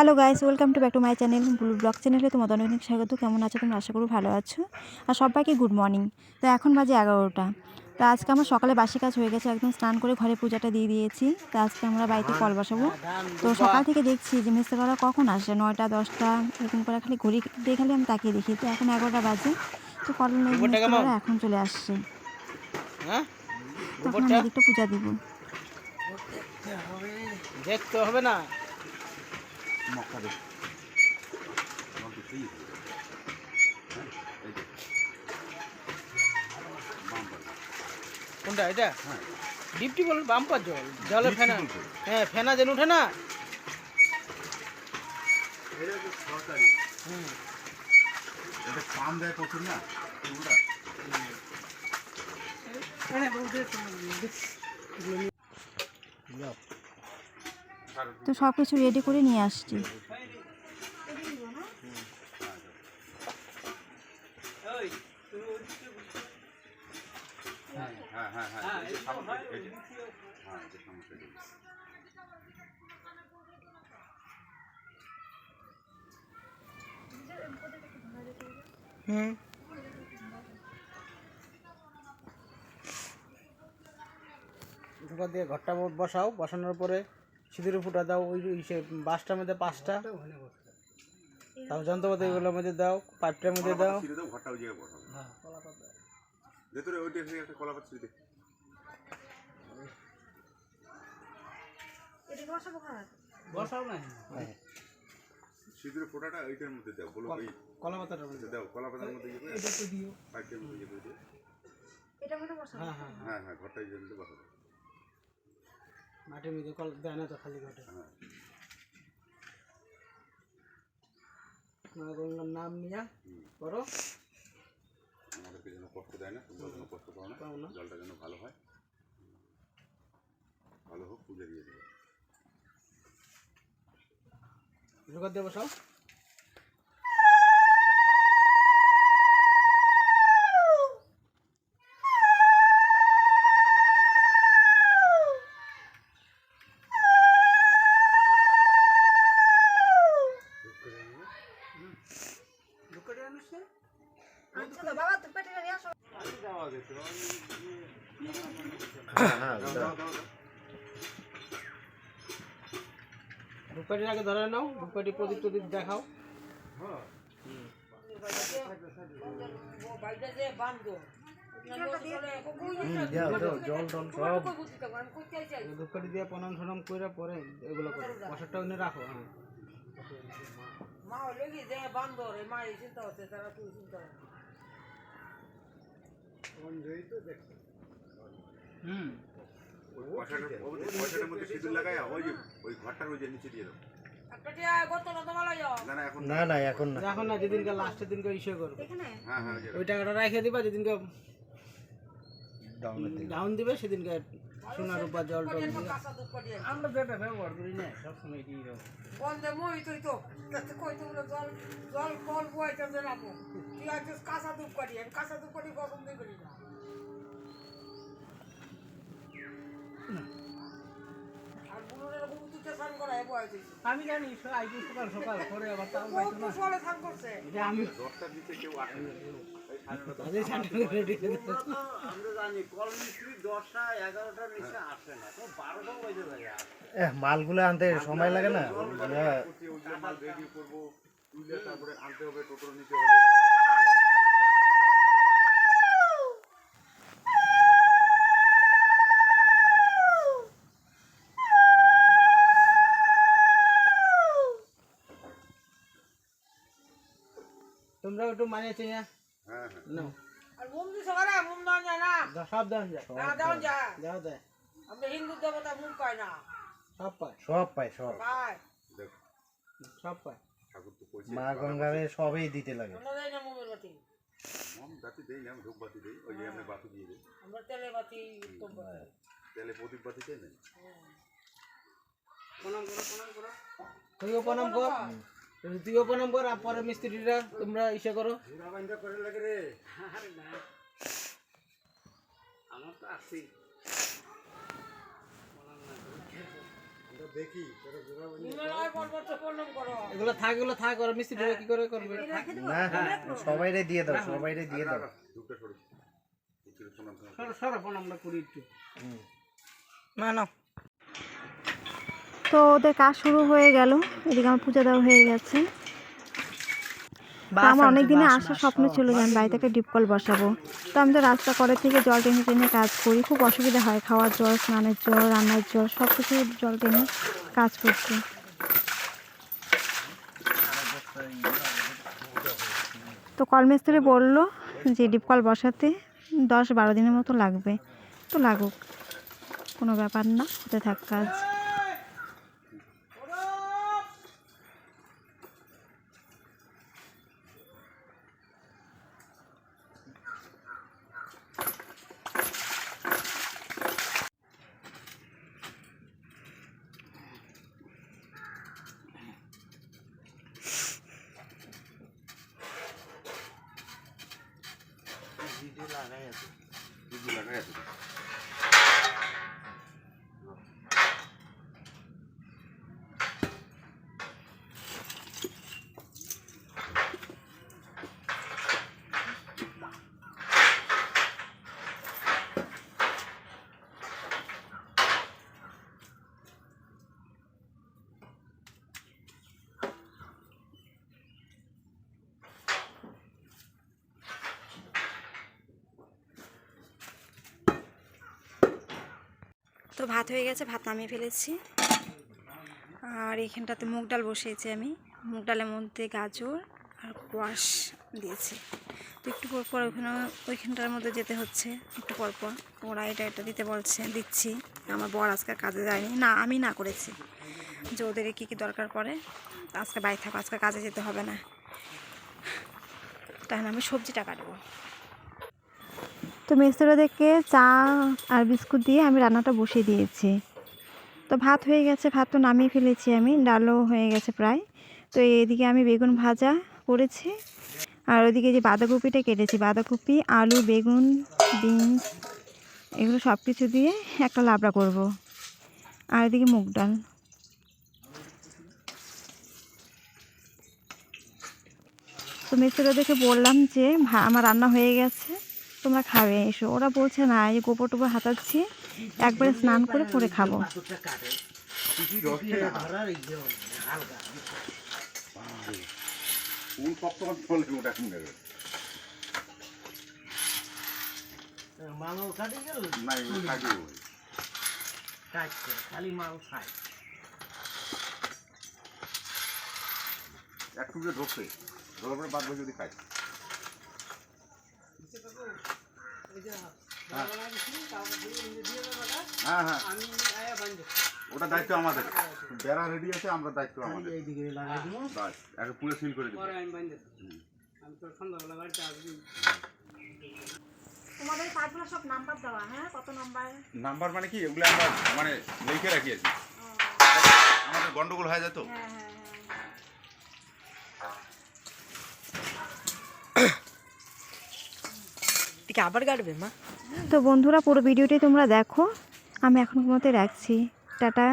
Hello guys welcome to back to my channel blue blog চ্যানেলে তোমাদের অনেক অনেক স্বাগত। কেমন আছো তোমরা? আশা করি ভালো আছো। আর সবাইকে গুড মর্নিং তো এখন বাজে এগারোটা। তো আজকে আমার সকালে বাসি কাজ হয়ে গেছে একদম স্নান করে ঘরে পূজাটা দিয়ে দিয়েছি। তো আজকে আমরা বাড়িতে কল বসাবো। তো সকাল থেকে দেখছি যে মিস্ত্রিরা কখন আসে নয়টা দশটা এরকম করে খালি ঘড়ি দিয়ে খালি আমি তাকিয়ে দেখি। তো এখন এগারোটা বাজে। তো কল মিস্ত্রিরা এখন চলে আসছে। হ্যাঁ? তখন আমি এদিকটা পূজা দিব। দেখতে হবে না। কোনটা এটা? হ্যাঁ। ডিপটি বল বাম্পার জল জলে ফেনা। হ্যাঁ ফেনা যেন উঠে না। হুম। এটা দেয় প্রচুর না? ওটা তো সব কিছু রেডি করে নিয়ে আসছি। হুম দিয়ে ঘরটা বসাও বসানোর পরে সিঁদুর ফুটা দাও ওই ওই সে বাসটার মধ্যে পাঁচটা। তারপর যন্ত্রপাতিগুলোর মধ্যে দাও পাইপটার মধ্যে দাও। ঘরটা ওই জায়গায় ভেতরে ওইটা একটা কলা পাতা ছিঁড়ে বসাও না? সিঁদুরের ফোঁটাটা ওইটার মধ্যে দাও বলো ওই কলা পাতাটার মধ্যে দাও কলা পাতার মধ্যে এটা তো দিও পাইপটার মধ্যে হ্যাঁ হ্যাঁ হ্যাঁ হ্যাঁ ঘরটা এই জন্য বসাবো। মাটির মধ্যে কল দেয় না তো খালি ঘটে। হ্যাঁ। গঙ্গার নাম নিয়ে করো। আমাদেরকে যেন কষ্ট দেয় না তোমরা যেন কষ্ট পাও না না। জলটা যেন ভালো হয়। ভালো হোক পুজো দিয়ে দেবে। ঢোকা দেবো বসাও ধূপকাঠির আগে ধরে নাও ধূপকাঠি প্রদীপ টদীপ দেখাও। ধূপকাঠি দিয়ে করে পরে এগুলো রাখো হ্যাঁ। হুম। ওই পয়সাটার ওই পয়সাটার মধ্যে সিঁদুর লাগাই ওই যে ওই ঘরটার ওই যে নিচে দিয়ে দাও। না না এখন না না। এখন না। যেদিনকে লাস্টের দিনকে ইসে করবে। হ্যাঁ হ্যাঁ ওই টাকাটা রেখে দিবা যেদিনকে ডাউন দিবে সেদিনকে সোনা রূপা জল টল দিবে আমরা যেটা ব্যবহার করি না সবসময় কি বন্ধে মই তুই তো কই তো বলে জল জল কল বইতে রাখো তুই আজ কাঁচা দুধ করি আমি কাঁচা দুধ করি পছন্দ করি না। আমি জানি সকাল সকাল করে আবার তাও সলে স্নান করছে। এটা আমি দশটার নিচে কেউ আসে না। এহ, মালগুলো আনতে সময় লাগে না? করছি ওইগুলো মাল রেডি করব। তুলে তারপরে আনতে হবে টোটোর নিতে হবে। তোমরা একটু মানিয়ে চিনিয়া হ্যাঁ হ্যাঁ। নাও। আর মুম দিছ করে মুম দান যায় না যা, সব দাম যায় না দাও যায় যাও দেয়। আমরা হিন্দু দেবতা মুম পাই না। সব পায়। সব পায় সব। পাই দেখ। সব পায়। ঠাকুর তো কইছে মা গঙ্গারে সবই দিতে লাগে। আমরা দেয় না মুমের বাতি। মম বাতি দেই না ধূপ বাতি দেই ওই যে আমরা বাতি দিয়ে দেই। আমরা তেলের বাতি উত্তম বাতি। তাহলে প্রদীপ বাতি চাই না? প্রণাম করো প্রণাম করো। তুইও প্রণাম কর। তুইও প্রণাম কর আর পরে মিস্ত্রিরা তোমরা ইসে করো। আমার তো আছেই এগুলো থাক এগুলো থাক ওরা কি করে করবে? না সবাইরে দিয়ে দাও সবাইরে দিয়ে দাও। সরু। সর সর প্রণামটা করি একটু। না না। তো ওদের কাজ শুরু হয়ে গেল। এদিকে আমার পুজো দেওয়া হয়ে গেছে। আমার অনেক দিনে আসার স্বপ্ন ছিল যে আমি বাড়িতে একটা ডিপ কল বসাবো। তো আমি তো রাস্তা করে থেকে জল টেনে টেনে কাজ করি। খুব অসুবিধা হয়। খাওয়ার জল স্নানের জল রান্নার জল সব কিছু জল টেনে কাজ করতে তো কলমিস্ত্রি বলল যে ডিপ কল বসাতে দশ বারো দিনের মতো লাগবে। তো লাগুক। কোনো ব্যাপার না হতে থাক কাজ। দুধ লাগাই ভাত হয়ে গেছে, ভাত নামিয়ে ফেলেছি। আর এখানটাতে মুগ ডাল বসিয়েছি আমি। মুগ ডালের মধ্যে গাজর আর কোয়াশ দিয়েছি। তো একটু পর পর ওখানে, ওইখানটার মধ্যে যেতে হচ্ছে, একটু পর পর। ওরা এটা এটা দিতে বলছে, দিচ্ছি। আমার বর আজকে কাজে যায়নি। না, আমি না করেছি। যে ওদের কী কী দরকার পড়ে, আজকে বাড়ি থাকো, আজকে কাজে যেতে হবে না। তাহলে আমি সবজিটা কাটবো। তো মেস্তরাদেরকে চা আর বিস্কুট দিয়ে আমি রান্নাটা বসিয়ে দিয়েছি। তো ভাত হয়ে গেছে, ভাত তো নামিয়ে ফেলেছি আমি, ডালও হয়ে গেছে প্রায়। তো এদিকে আমি বেগুন ভাজা করেছি, আর ওইদিকে যে বাঁধাকপিটা কেটেছি, বাঁধাকপি, আলু, বেগুন, বিনস, এগুলো সব কিছু দিয়ে একটা লাবড়া করব। আর এদিকে মুগ ডাল। তো মেস্তরাদেরকে বললাম যে আমার রান্না হয়ে গেছে। তোমরা খাবে, এসো। ওরা বলছে, না, এই গোবর টোবর হাতাচ্ছি, একবারে স্নান করে পরে খাব। গেল মাল খায় একটু ঢোকে, ঢোকার বাদ যদি খাই। হ্যাঁ হ্যাঁ। ওটা দায়িত্ব আমাদের। বেড়া রেডি আছে আমরা দায়িত্ব আমাদের। বাস আগে পুরো সিল করে দেবো। তোমাদের কাজগুলো সব নাম্বার দেওয়া হ্যাঁ? কত নাম্বার নাম্বার মানে কি? এগুলো আমরা মানে লিখে রাখি আর কি আমাদের গন্ডগোল হয়ে যায় তো? হ্যাঁ। হ্যাঁ আবার কাটবে মা? তো বন্ধুরা, পুরো ভিডিওটি তোমরা দেখো। আমি এখন মতো রাখছি। টাটা।